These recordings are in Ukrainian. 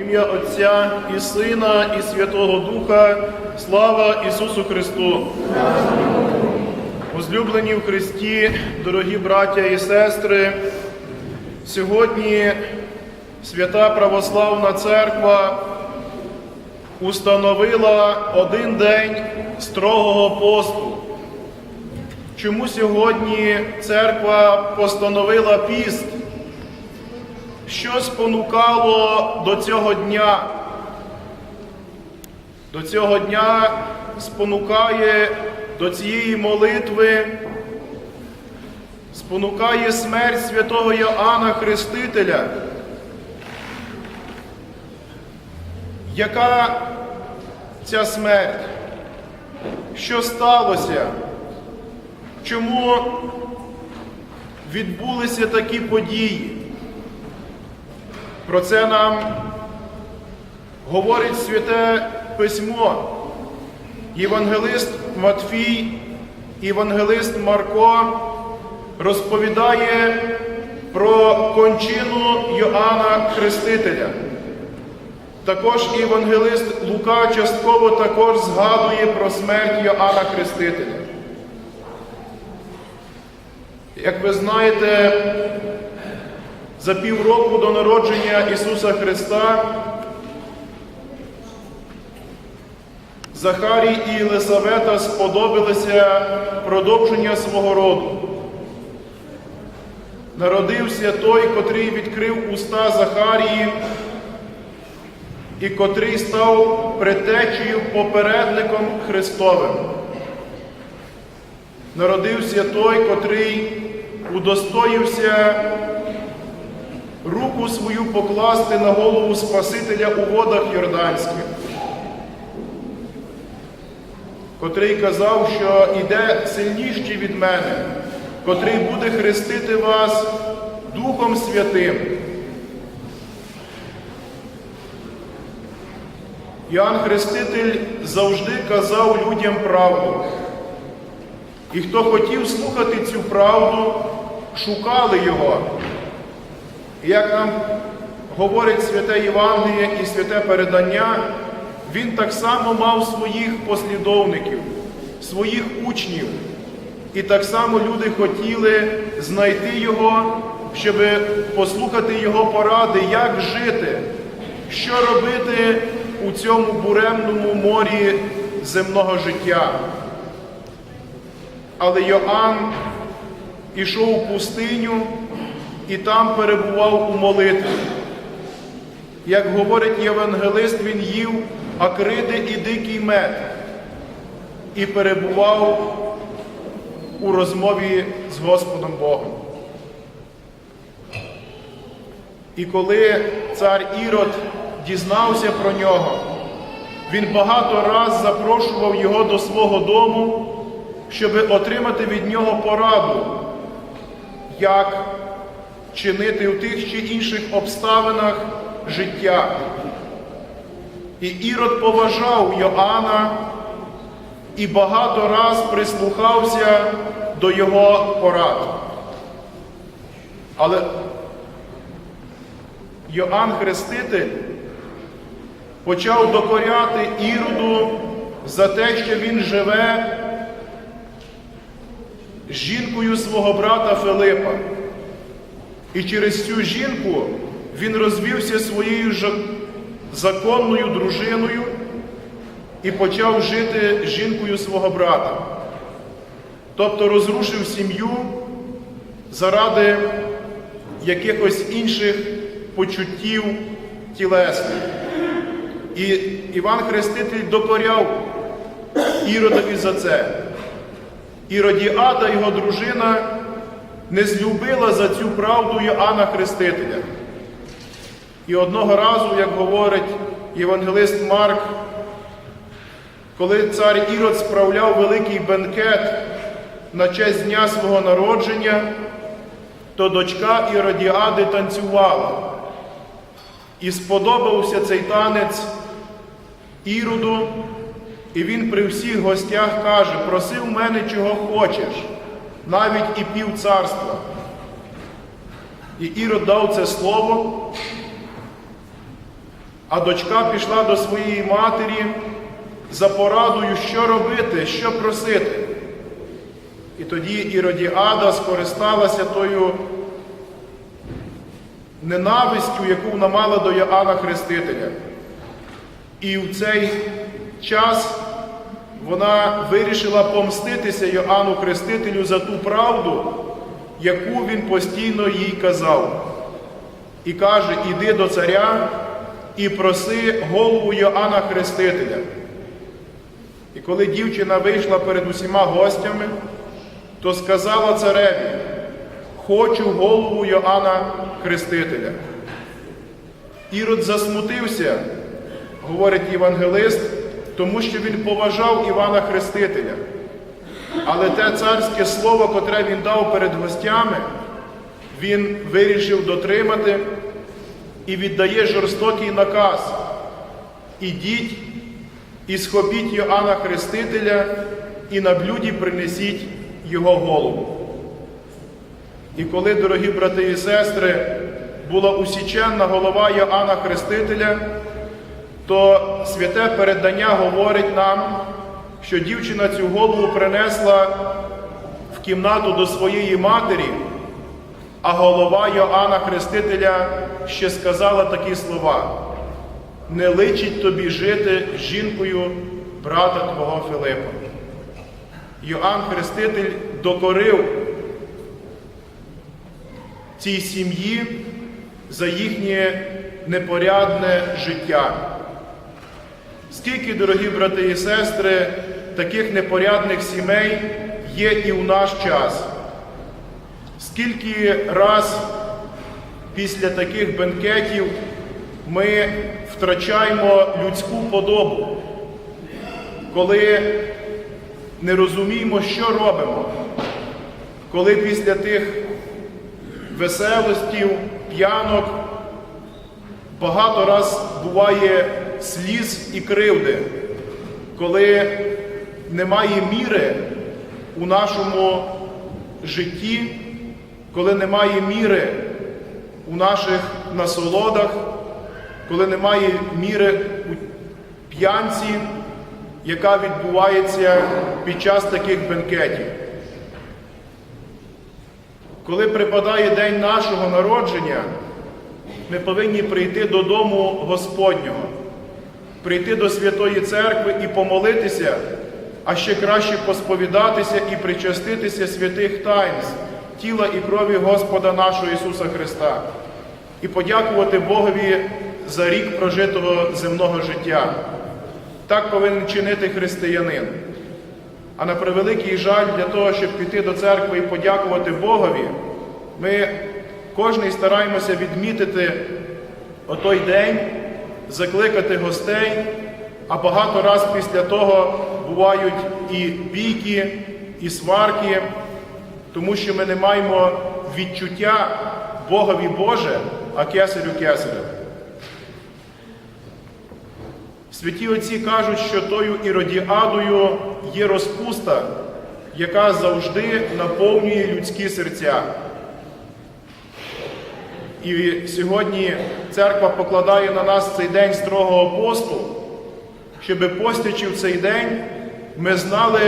Ім'я Отця і Сина, і Святого Духа, слава Ісусу Христу! Возлюблені в Христі, дорогі браття і сестри, сьогодні Свята Православна Церква установила один день строгого посту. Чому сьогодні церква постановила піст? Що спонукало до цього дня? До цього дня спонукає до цієї молитви, спонукає смерть святого Йоанна Хрестителя, яка ця смерть? Що сталося? Чому відбулися такі події? Про це нам говорить святе письмо. Євангелист Матфій, Євангелист Марко розповідає про кончину Йоанна Хрестителя. Також Євангелист Лука частково також згадує про смерть Йоанна Хрестителя. Як ви знаєте, за півроку до народження Ісуса Христа Захарій і Єлисавета сподобалися продовження свого роду. Народився той, котрий відкрив уста Захарії і котрий став предтечею попередником Христовим. Народився той, котрий удостоївся руку свою покласти на голову Спасителя у водах Йорданських, котрий казав, що іде сильніший від мене, котрий буде хрестити вас Духом Святим. Іоанн Хреститель завжди казав людям правду. І хто хотів слухати цю правду, шукали його. Як нам говорить святе Євангеліє і святе передання, він так само мав своїх послідовників, своїх учнів. І так само люди хотіли знайти його, щоб послухати його поради, як жити, що робити у цьому буремному морі земного життя. Але Йоанн ішов у пустиню і там перебував у молитві. Як говорить євангелист, він їв акриди і дикий мед і перебував у розмові з Господом Богом. І коли цар Ірод дізнався про нього, він багато раз запрошував його до свого дому, щоб отримати від нього пораду, як чинити у тих чи інших обставинах життя. І Ірод поважав Йоанна і багато раз прислухався до його порад. Але Йоанн Хреститель почав докоряти Іроду за те, що він живе жінкою свого брата Филипа. І через цю жінку він розвівся своєю законною дружиною і почав жити жінкою свого брата. Тобто розрушив сім'ю заради якихось інших почуттів тілесних. І Іван Хреститель докоряв Іродові за це. Іродіада, його дружина, не злюбила за цю правду Йоанна Хрестителя. І одного разу, як говорить євангелист Марк, коли цар Ірод справляв великий бенкет на честь дня свого народження, то дочка Іродіади танцювала. І сподобався цей танець Іроду, і він при всіх гостях каже, проси в мене чого хочеш, навіть і пів царства. І Ірод дав це слово, А дочка пішла до своєї матері за порадою, що робити, що просити. І тоді Іродіада скористалася тою ненавистю, яку вона мала до Йоанна Хрестителя. І в цей час вона вирішила помститися Йоанну Хрестителю за ту правду, яку він постійно їй казав. І каже: іди до царя і проси голову Йоанна Хрестителя. І коли дівчина вийшла перед усіма гостями, то сказала цареві, хочу голову Йоанна Хрестителя. Ірод засмутився, говорить євангелист, тому що він поважав Івана Хрестителя. Але те царське слово, котре він дав перед гостями, він вирішив дотримати і віддає жорстокий наказ. Ідіть і схопіть Йоанна Хрестителя і на блюді принесіть його голову. І коли, дорогі брати і сестри, була усіченна голова Йоанна Хрестителя, то святе передання говорить нам, що дівчина цю голову принесла в кімнату до своєї матері, а голова Йоанна Хрестителя ще сказала такі слова: не личить тобі жити з жінкою брата твого Филипа. Йоанн Хреститель докорив цій сім'ї за їхнє непорядне життя. Скільки, дорогі брати і сестри, таких непорядних сімей є і в наш час? Скільки раз після таких бенкетів ми втрачаємо людську подобу, коли не розуміємо, що робимо, коли після тих веселостів, п'янок багато раз буває сліз і кривди, коли немає міри у нашому житті, коли немає міри у наших насолодах, коли немає міри у п'янці, яка відбувається під час таких бенкетів. Коли припадає день нашого народження, ми повинні прийти додому Господнього, прийти до Святої Церкви і помолитися, а ще краще посповідатися і причаститися святих таїнств, тіла і крові Господа нашого Ісуса Христа, і подякувати Богові за рік прожитого земного життя. Так повинен чинити християнин. А на превеликий жаль, для того, щоб піти до церкви і подякувати Богові, ми кожний стараємося відмітити отой день, закликати гостей, а багато раз після того бувають і бійки, і сварки, тому що ми не маємо відчуття Богові Боже, а кесарю кесарю. Святі отці кажуть, що тою іродіадою є розпуста, яка завжди наповнює людські серця. І сьогодні церква покладає на нас цей день строгого посту, щоб постячи в цей день, ми знали,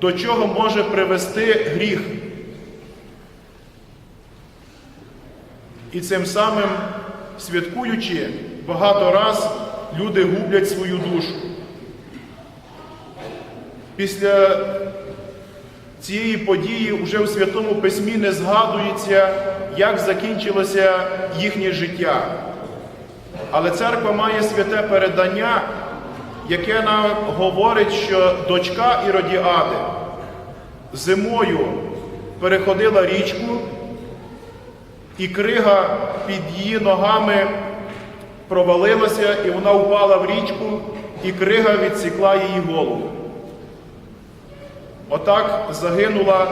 до чого може привести гріх. І цим самим, святкуючи, багато раз люди гублять свою душу. Після цієї події вже в Святому Письмі не згадується, як закінчилося їхнє життя. Але церква має святе передання, яке нам говорить, що дочка Іродіади зимою переходила річку, і крига під її ногами провалилася, і вона впала в річку, і крига відсікла її голову. Отак загинула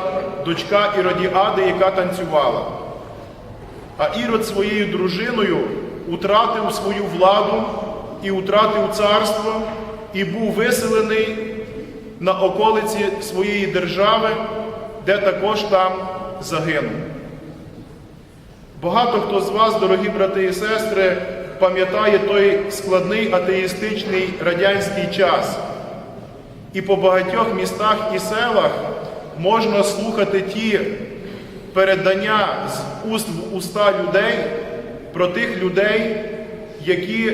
дочка Іродіади, яка танцювала. А Ірод своєю дружиною утратив свою владу і утратив царство, і був виселений на околиці своєї держави, де також там загинув. Багато хто з вас, дорогі брати і сестри, пам'ятає той складний атеїстичний радянський час. І по багатьох містах і селах можна слухати ті передання з уст в уста людей про тих людей, які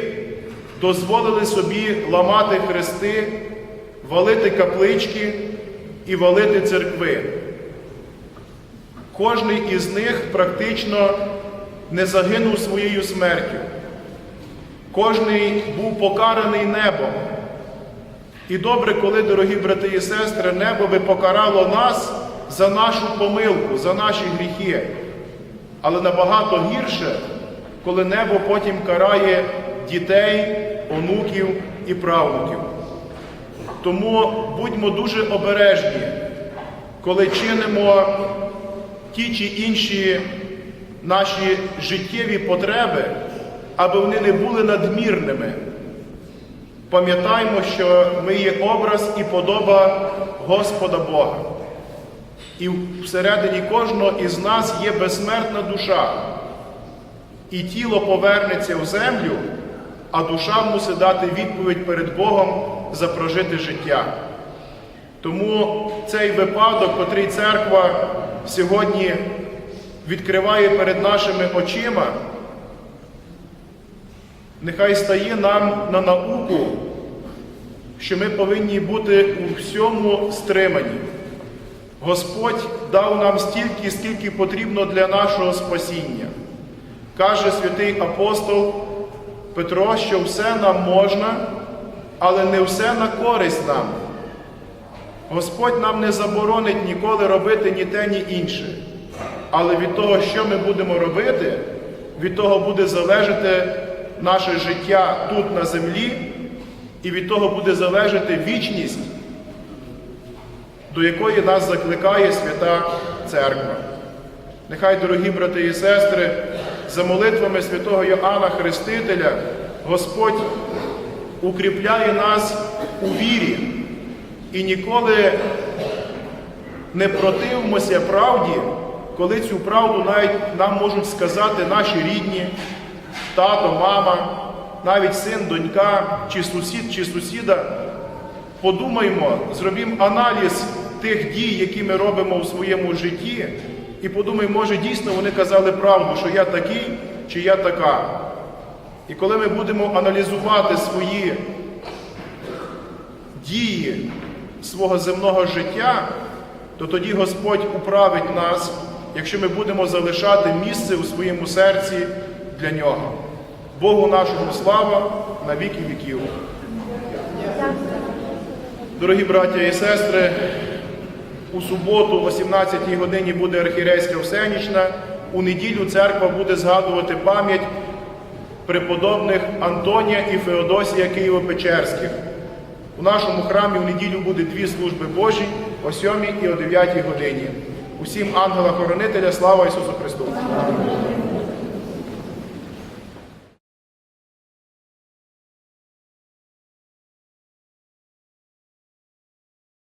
дозволили собі ламати хрести, валити каплички і валити церкви. Кожний із них практично не загинув своєю смертю. Кожний був покараний небом. І добре, коли, дорогі брати і сестри, небо би покарало нас за нашу помилку, за наші гріхи. Але набагато гірше, коли небо потім карає дітей, онуків і правнуків. Тому будьмо дуже обережні, коли чинимо ті чи інші наші життєві потреби, аби вони не були надмірними. Пам'ятаймо, що ми є образ і подоба Господа Бога. І всередині кожного із нас є безсмертна душа. І тіло повернеться в землю, а душа мусить дати відповідь перед Богом за прожите життя. Тому цей випадок, котрий церква сьогодні відкриває перед нашими очима, нехай стає нам на науку, що ми повинні бути у всьому стримані. Господь дав нам стільки, скільки потрібно для нашого спасіння. Каже святий апостол Петро, що все нам можна, але не все на користь нам. Господь нам не заборонить ніколи робити ні те, ні інше. Але від того, що ми будемо робити, від того буде залежати наше життя тут на землі, і від того буде залежати вічність, до якої нас закликає Свята Церква. Нехай, дорогі брати і сестри, за молитвами святого Йоанна Хрестителя Господь укріпляє нас у вірі і ніколи не противимося правді, коли цю правду навіть нам можуть сказати наші рідні, тато, мама, навіть син, донька, чи сусід, чи сусіда. Подумаймо, зробімо аналіз тих дій, які ми робимо в своєму житті, і подумаємо, може дійсно вони казали правду, що я такий чи я така. І коли ми будемо аналізувати свої дії свого земного життя, то тоді Господь управить нас, якщо ми будемо залишати місце у своєму серці для нього. Богу нашому слава на віки віків. Дорогі браття і сестри, у суботу, о 17 годині буде архірейська всенічна. У неділю церква буде згадувати пам'ять преподобних Антонія і Феодосія Києво-Печерських. У нашому храмі у неділю буде дві служби Божі о 7 і о 9 годині. Усім ангела-хоронителя, слава Ісусу Христу!